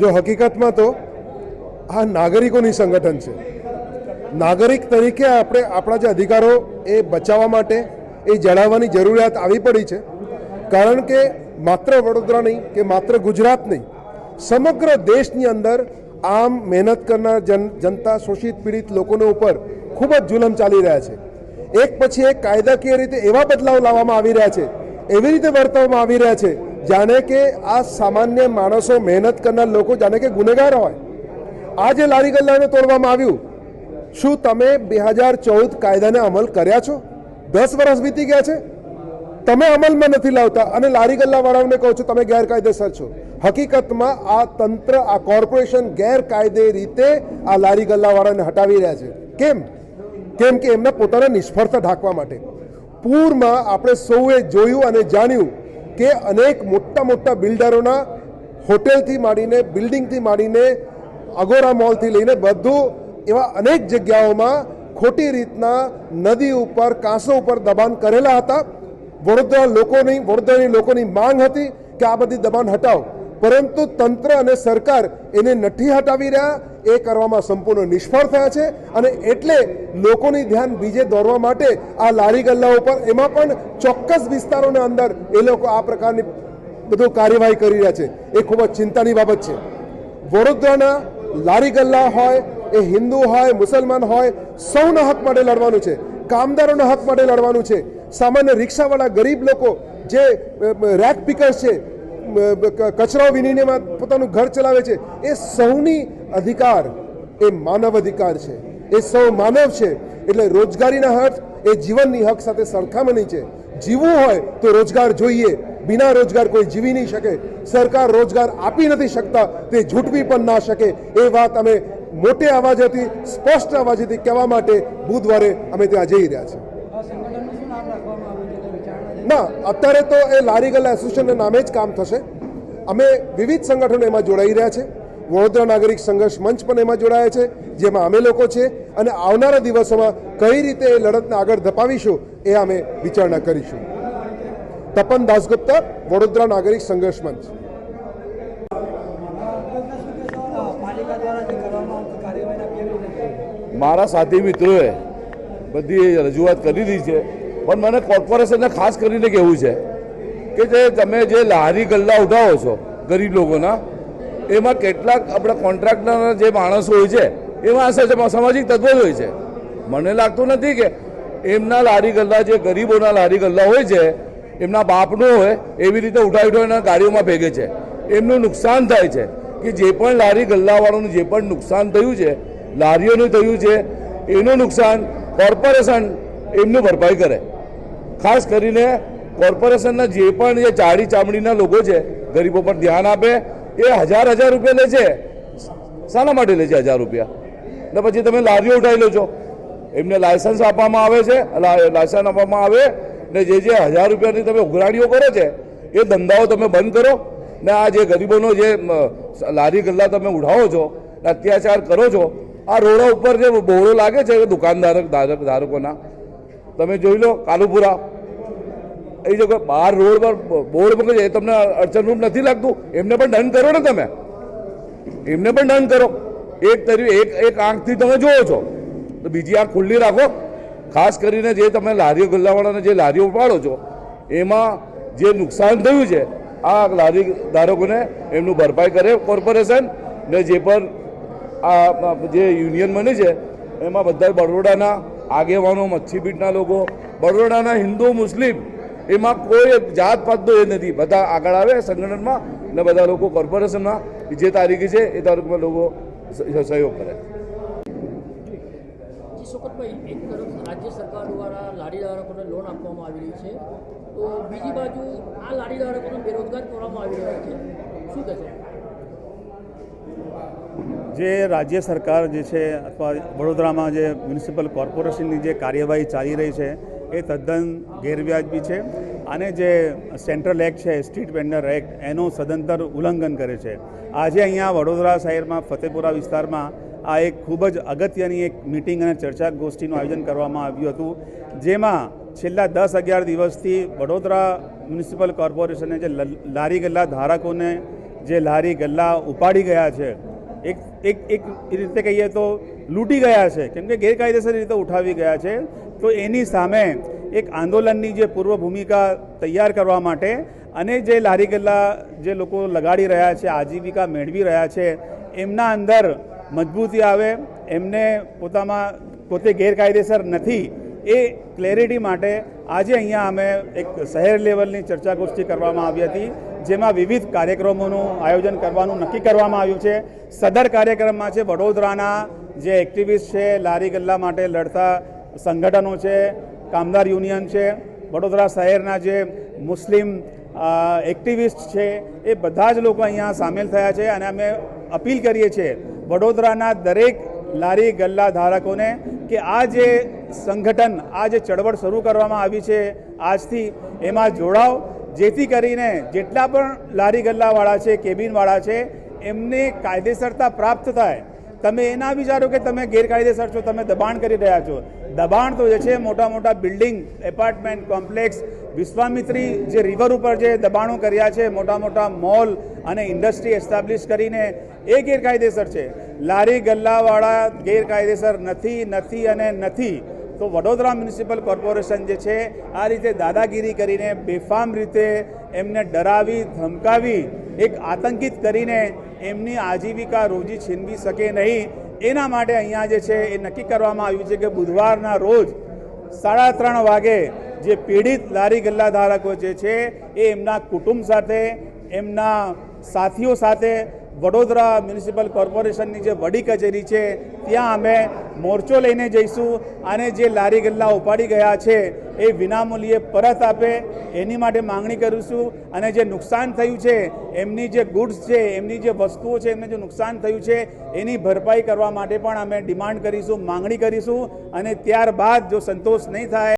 જો હકીકતમાં તો આ નાગરિકોની સંગઠન છે. નાગરિક તરીકે આપણે આપણા જે અધિકારો એ બચાવવા માટે એ જણાવવાની જરૂરિયાત આવી પડી છે. કારણ કે માત્ર વડોદરા નહીં કે માત્ર ગુજરાત નહીં, સમગ્ર દેશની અંદર આમ મહેનત કરનાર જન, જનતા, શોષિત પીડિત લોકોનો ઉપર ખૂબ જ જુલમ ચાલી રહ્યા છે. એક પછી એક કાયદાકીય રીતે એવા બદલાવ લાવવામાં આવી રહ્યા છે, એવી રીતે વર્તવામાં આવી રહ્યા છે જાણે કે આ સામાન્ય માણસો મહેનત કરનાર લોકો જાણે કે ગુનેગાર હોય. આ જે લારી ગલ્લાને તોડવામાં આવ્યું. શું તમે બે હજાર ચૌદ કાયદાને અમલ કર્યા છો? દસ વર્ષ વીતી ગયા છે. તમે અમલમાં નથી લાવતા અને લારી ગલ્લાવાળાઓને કહો છો, તમે ગેરકાયદેસર છો. હકીકતમાં આ તંત્ર, આ કોર્પોરેશન ગેરકાયદે રીતે આ લારી ગલ્લાવાળાને હટાવી રહ્યા છે. કેમ? કેમ કે એમના પોતાના નિષ્ફળતા ઢાંકવા માટે. પૂરમાં આપણે સૌએ જોયું અને જાણ્યું કે અનેક મોટા મોટા બિલ્ડરોના હોટેલથી માંડીને, બિલ્ડિંગથી માંડીને, અગોરા મોલથી લઈને બધું એવા અનેક જગ્યાઓમાં ખોટી રીતના નદી ઉપર, કાંસો ઉપર દબાણ કરેલા હતા. વડોદરા લોકોની, વડોદરાની લોકોની માંગ હતી કે આ બધી દબાણ હટાવો. પરંતુ તંત્ર અને સરકાર એને નથી હટાવી રહ્યા. એ કરવામાં સંપૂર્ણ નિષ્ફળ થયા છે અને એટલે લોકોની ધ્યાન બીજે દોરવા માટે આ લારી ગલ્લા ઉપર એમાં પણ ચોક્કસ વિસ્તારોના અંદર એ લોકો આ પ્રકારની બધું કાર્યવાહી કરી રહ્યા છે. એ ખૂબ જ ચિંતાની બાબત છે. વડોદરાના લારી ગલ્લા હોય, એ હિન્દુ હોય, મુસલમાન હોય, સૌના હક માટે લડવાનું છે. કામદારોના હક માટે લડવાનું છે. સામાન્ય રિક્ષાવાળા ગરીબ લોકો જે રેક પિકર્સ છે કચરાઓ વિનીને પોતાનું ઘર ચલાવે છે. એ સૌની અધિકાર, એ માનવ અધિકાર છે. એ સૌ માનવ છે. એટલે રોજગારીના હક એ જીવનની હક સાથે સરખામણી છે. જીવવું હોય તો રોજગાર જોઈએ. બિના રોજગાર કોઈ જીવી નહીં શકે. સરકાર રોજગાર આપી નથી શકતા. તે ઝૂંટવી પણ ના શકે. એ વાત અમે મોટે અવાજેથી, સ્પષ્ટ અવાજેથી કહેવા માટે બુધવારે અમે ત્યાં જઈ રહ્યા છીએ આ સંગઠનનું શું નામ રાખવામાં આવ્યું છે તે વિચારણા ના, અત્યારે તો એ લારી ગલ્લા એસોસિએશનના નામે જ કામ થશે. અમે વિવિધ સંગઠનો એમાં જોડાઈ રહ્યા છે. વડોદરા નાગરિક સંઘર્ષ મંચ પણ એમાં જોડાયા છે, જેમાં અમે લોકો છે અને આવનારા દિવસોમાં કઈ રીતે એ લડતને આગળ ધપાવીશું એ અમે વિચારણા કરીશું. તપન દાસગુપ્તા, વડોદરા નાગરિક સંઘર્ષ મંચ. મારા સાથી મિત્રોએ બધી રજૂઆત કરી દીધી છે. પણ મને કોર્પોરેશનને ખાસ કરીને કહેવું છે કે જે તમે જે લારી ગલ્લા ઉઠાવો છો ગરીબ લોકોના, એમાં કેટલાક આપણા કોન્ટ્રાક્ટરના જે માણસો હોય છે, એમાં આ સામાજિક તત્વો જ હોય છે. મને લાગતું નથી કે એમના લારી ગલ્લા, જે ગરીબોના લારી ગલ્લા હોય છે, એમના બાપનો હોય, એવી રીતે ઉઠાવી ઉઠાવીને ગાડીઓમાં ભેગે છે. એમનું નુકસાન થાય છે કે જે પણ લારી ગલ્લાવાળાનું જે પણ નુકસાન થયું છે, લારીઓનું થયું છે, એનું નુકસાન કોર્પોરેશન એમનું ભરપાઈ કરે. ખાસ કરીને કોર્પોરેશનના જે પણ જે ચાડી ચામડીના લોકો છે, ગરીબો પર ધ્યાન આપે, એ હજાર હજાર રૂપિયા લે છે. શાના માટે લે છે હજાર રૂપિયા? ને પછી તમે લારીઓ ઉઠાવી લો છો એમને લાયસન્સ આપવામાં આવે છે લાયસન્સ આપવામાં આવે, ને જે જે હજાર રૂપિયાની તમે ઉઘરાણીઓ કરો છે, એ ધંધાઓ તમે બંધ કરો. ને આ જે ગરીબોનો જે લારી ગલ્લા તમે ઉઠાવો છો અત્યાચાર કરો છો, આ રોડો ઉપર જે બોર્ડો લાગે છે દુકાનદારક, ધારક, ધારકોના તમે જોઈ લો, કાલુપુરા. એ જો બહાર રોડ પર બોર્ડ મૂકે એ તમને અડચણરૂપ નથી લાગતું? એમને પણ દંડ કરો ને તમે. એમને પણ દંડ કરો. એક તરી એક એક આંખથી તમે જુઓ છો. તો બીજી આંખ ખુલ્લી રાખો. ખાસ કરીને જે તમે લારીઓ ગલ્લાવાળાને જે લારીઓ પાડો છો, એમાં જે નુકસાન થયું છે, આ લારી ધારકોને એમનું ભરપાઈ કરે કોર્પોરેશન ને જે પણ આ જે યુનિયન બની છે, એમાં બધા બરોડાના આગેવાનો મચ્છીપીટના લોકો, બરોડાના હિન્દુ, મુસ્લિમ, એમાં કોઈ જાત પાતનો એ નથી. બધા આગળ આવે સંગઠનમાં ને બધા લોકો કોર્પોરેશનમાં. જે તારીખે છે, એ તારીખમાં લોકો સહયોગ કરે. જી શોકતભાઈ એક રાજ્ય સરકાર દ્વારા લારી લોન આપવામાં આવી રહી છે. તો બીજી બાજુ આ લારી ધારકોને બેરોજગાર કરવામાં આવી રહ્યા છે. શું કહેશો? જે રાજ્ય સરકાર જે છે, અથવા વડોદરામાં જે મ્યુનિસિપલ કોર્પોરેશનની જે કાર્યવાહી ચાલી રહી છે, એ તદ્દન ગેરવ્યાજબી છે. અને જે સેન્ટ્રલ એક્ટ છે, સ્ટ્રીટ વેન્ડર એક્ટ, એનું સદંતર ઉલ્લંઘન કરે છે. આજે અહીંયા વડોદરા શહેરમાં, ફતેપુરા વિસ્તારમાં આ એક ખૂબ જ અગત્યની એક મિટિંગ અને ચર્ચા ગોષ્ઠીનું આયોજન કરવામાં આવ્યું હતું, જેમાં છેલ્લા દસ અગિયાર દિવસથી વડોદરા મ્યુનિસિપલ કોર્પોરેશને જે લારી ગલ્લા ધારકોને જે લારી ગલ્લા ઉપાડી ગયા છે એક એક એક રીતે કહીએ તો લૂંટી ગયા છે. કેમ કે ગેરકાયદેસર રીતે ઉઠાવી ગયા છે. તો એની સામે એક આંદોલનની જે પૂર્વ ભૂમિકા તૈયાર કરવા માટે અને જે લારી ગલ્લા જે લોકો લગાડી રહ્યા છે, આજીવિકા મેળવી રહ્યા છે, એમના અંદર મજબૂતી આવે, એમને પોતામાં પોતે ગેરકાયદેસર નથી, એ ક્લેરિટી માટે આજે અહીંયા અમે એક શહેર લેવલની ચર્ચા ગોષ્ઠી કરવામાં આવી હતી. જેમાં વિવિધ કાર્યક્રમોનું આયોજન કરવાનું નક્કી કરવામાં આવ્યું છે. સદર કાર્યક્રમમાં છે, વડોદરાના જે એક્ટિવિસ્ટ છે, લારી ગલ્લા માટે લડતા સંગઠનો છે, કામદાર યુનિયન છે, વડોદરા શહેરના જે મુસ્લિમ એક્ટિવિસ્ટ છે, એ બધા જ લોકો અહીંયા સામેલ થયા છે અને અમે અપીલ કરીએ છીએ વડોદરાના દરેક લારી ગલ્લા ધારકોને કે આ જે સંગઠન, આ જે ચળવળ શરૂ કરવામાં આવી છે આજથી, એમાં જોડાવ જેથી કરીને જેટલા પણ લારી ગલ્લાવાળા છે, કેબિનવાળા છે, એમને કાયદેસરતા પ્રાપ્ત થાય. તમે એના વિચારો કે તમે ગેરકાયદેસર છો, તમે દબાણ કરી રહ્યા છો. દબાણ તો જે છે મોટા મોટા બિલ્ડિંગ, એપાર્ટમેન્ટ કોમ્પ્લેક્સ, વિશ્વામિત્રી જે રિવર ઉપર જે દબાણો કર્યા છે મોટા મોટા મોલ અને ઇન્ડસ્ટ્રી એસ્ટાબ્લિશ કરીને એ ગેરકાયદેસર છે. લારી ગલ્લાવાળા ગેરકાયદેસર નથી નથી અને નથી. તો વડોદરા મ્યુનિસિપલ કોર્પોરેશન જે છે, આ રીતે દાદાગીરી કરીને બેફામ રીતે એમને ડરાવી, ધમકાવી, એક આતંકિત કરીને એમની આજીવિકા રોજી છીનવી શકે નહીં. એના માટે અહીંયા જે છે, એ નક્કી કરવામાં આવ્યું છે કે બુધવારના રોજ સાડા ત્રણ વાગે જે પીડિત લારી ગલ્લા ધારકો જે છે, એ એમના કુટુંબ સાથે, એમના સાથીઓ સાથે વડોદરા મ્યુનિસિપલ કોર્પોરેશનની જે વડી કચેરી છે, ત્યાં અમે મોરચો લઈને જઈશું. અને જે લારી ગલ્લા ઉપાડી ગયા છે, એ વિનામૂલ્યે પરત આપે. એની માટે માંગણી કરીશું અને જે નુકસાન થયું છે, એમની જે ગુડ્સ છે, એમની જે વસ્તુઓ છે, એમને જે નુકસાન થયું છે, એની ભરપાઈ કરવા માટે પણ અમે ડિમાન્ડ કરીશું, માંગણી કરીશું. અને ત્યારબાદ જો સંતોષ નહીં થાય